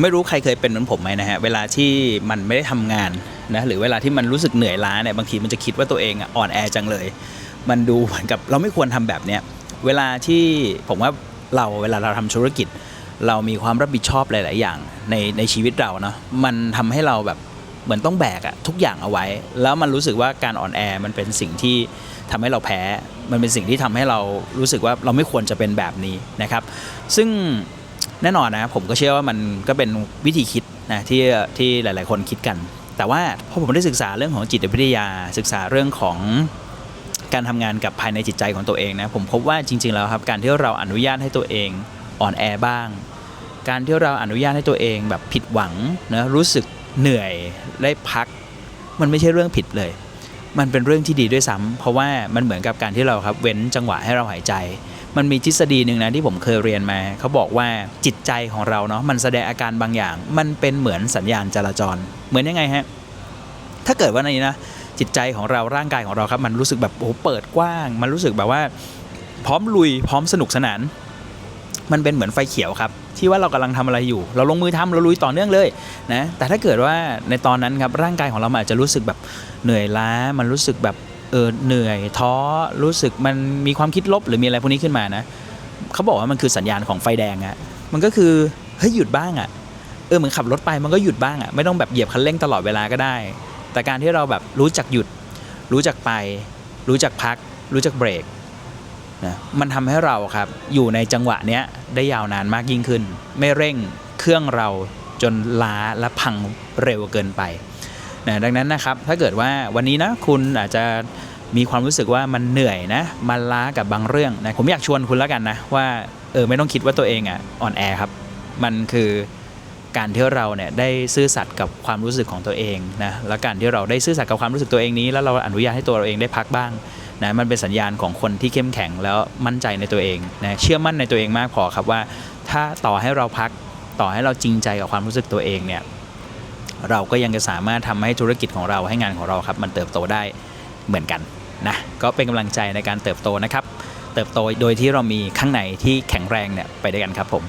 ไม่รู้ใครเคยเป็นเหมือนผมไหมนะฮะ เวลาที่มันไม่ได้ทำงานนะหรือเวลาที่มันรู้สึกเหนื่อยล้าเนี่ยบางทีมันจะคิดว่าตัวเองอ่อนแอจังเลย มันดูเหมือนกับเราไม่ควรทำแบบเนี้ยเวลาที่ผมว่าเราเวลาเราทำธุรกิจ เรามีความรับผิดชอบหลาย ๆ อย่างในในชีวิตเราเนาะมันทำให้เราแบบเหมือนต้องแบกอะทุกอย่างเอาไว้ แล้วมันรู้สึกว่าการอ่อนแอมันเป็นสิ่งที่ทำให้เราแพ้ มันเป็นสิ่งที่ทำให้เรารู้สึกว่าเราไม่ควรจะเป็นแบบนี้นะครับ ซึ่ง แน่นอนนะผมก็เชื่อว่ามันก็เป็นวิธีคิดนะที่ที่หลาย ๆ คนคิดกัน แต่ว่าพอผมได้ศึกษาเรื่องของจิตวิทยาศึกษาเรื่องของการทำงานกับภายในจิตใจของตัวเองนะผมพบว่าจริง ๆ แล้วครับการที่เราอนุญาตให้ตัวเองอ่อนแอบ้าง การที่เราอนุญาตให้ตัวเองแบบผิดหวังนะรู้สึกเหนื่อยได้พัก มันไม่ใช่เรื่องผิดเลย มันเป็นเรื่องที่ดีด้วยซ้ำเพราะว่ามันเหมือนกับการที่เราครับเว้นจังหวะให้เราหายใจ มันมีทฤษฎีหนึ่งนะที่ผมเคยเรียนมา เขาบอกว่าจิตใจของเราเนาะมันแสดงอาการบางอย่าง มันเป็นเหมือนสัญญาณจราจร เหมือนยังไงฮะ ถ้าเกิดว่าในนี้นะจิตใจของเราร่างกายของเราครับ มันรู้สึกแบบโอ้โหเปิดกว้าง มันรู้สึกแบบว่า พร้อมลุยพร้อมสนุกสนาน มันเป็นเหมือนไฟเขียวครับที่ว่าเรากำลังทำอะไรอยู่ เราลงมือทำเราลุยต่อเนื่องเลยนะแต่ถ้าเกิดว่าในตอนนั้นครับร่างกายของเรามันอาจจะรู้สึกแบบเหนื่อยล้า มันรู้สึกแบบ เออเหนื่อยท้อรู้สึกมันมีความคิดลบหรือมีอะไรพวกนี้ขึ้นมานะเขาบอกว่ามันคือสัญญาณของไฟแดงอะมันก็คือเฮ้ยหยุดบ้างอะเออเหมือนขับรถไปมันก็หยุดบ้างอะไม่ต้องแบบเหยียบคันเร่งตลอดเวลาก็ได้ แต่การที่เราแบบรู้จักหยุด รู้จักไป รู้จักพัก รู้จักเบรกนะมันทำให้เราครับอยู่ในจังหวะเนี้ยได้ยาวนานมากยิ่งขึ้น ไม่เร่งเครื่องเราจนล้าและพังเร็วเกินไป นะดังนั้นนะครับถ้าเกิดว่าวันนี้นะคุณอาจจะมีความรู้สึกว่ามันเหนื่อยนะ มันล้ากับบางเรื่องนะผมอยากชวนคุณแล้วกันนะว่าเออไม่ต้องคิดว่าตัวเองอะอ่อนแอครับ มันคือการที่เราเนี่ยได้ซื่อสัตย์กับความรู้สึกของตัวเองนะและการที่เราได้ซื่อสัตย์กับความรู้สึกตัวเองนี้ แล้วเราอนุญาตให้ตัวเราเองได้พักบ้างนะมันเป็นสัญญาณของคนที่เข้มแข็งแล้วมั่นใจในตัวเองนะเชื่อมั่นในตัวเองมากพอครับว่า ถ้าต่อให้เราพักต่อให้เราจริงใจกับความรู้สึกตัวเองเนี่ย เราก็ยังจะสามารถทำให้ธุรกิจของเราให้งานของเราครับมันเติบโตได้เหมือนกันนะก็เป็นกำลังใจในการเติบโตนะครับ เติบโตโดยที่เรามีข้างในที่แข็งแรงเนี่ยไปด้วยกันครับผม